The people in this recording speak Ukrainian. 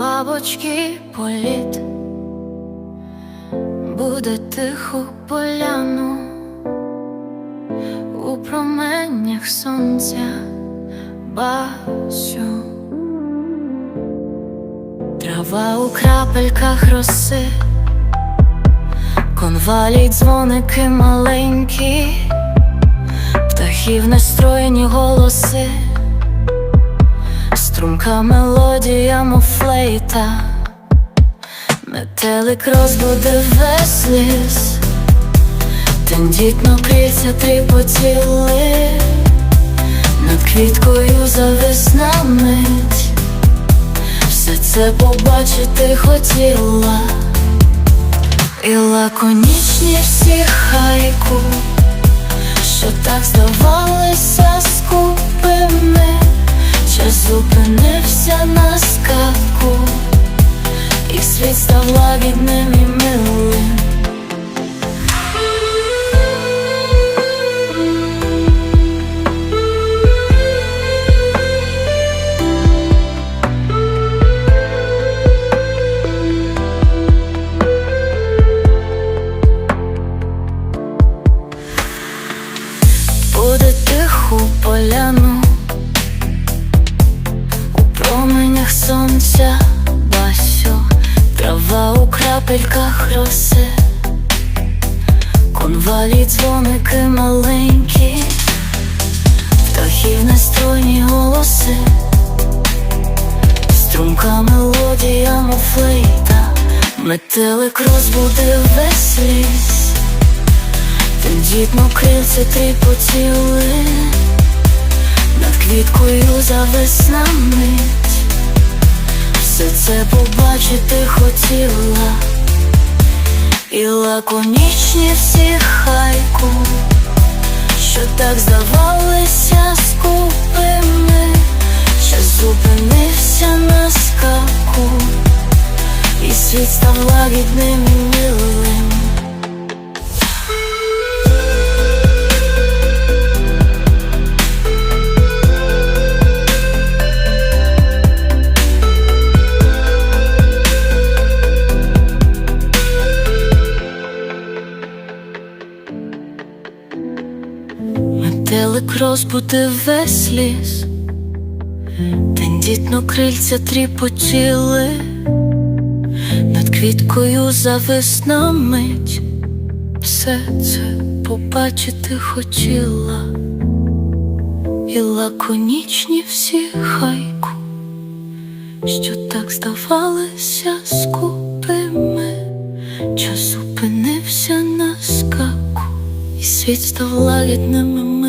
бабочки політ, буде тихо поляну. У променях сонця бачу. Трава у крапельках роси, конвалі дзвоники маленькі, птахів нестроєні голоси, струмка мелодія муфлейта, метелик розбуде весь ліс, тендітно крильця тріпотіли, над квіткою зависна мить. Все це побачити хотіла, і лаконічні всі хайку, що так здавалися і світ став лагідним і милим. У крапельках роси, конвалі дзвоники маленькі, птахів нестройні голоси, струмка мелодія муфлейта, метелик розбудив весь ліс. Тендітно крильце тріпотіли, над квіткою завесна мить, все це побачити хотіла, і лаконічні всі хайку, що так здавалися скупими, що зупинився на скаку, і світ став лагідним і милим. Метелик розбудив весь ліс, тендітно крильця тріпотіли, над квіткою зависна мить, все це побачити хотіла, і лаконічні всі хайку, що так здавалися скупими, час зупинився на скаку. І світ став лагідним і милим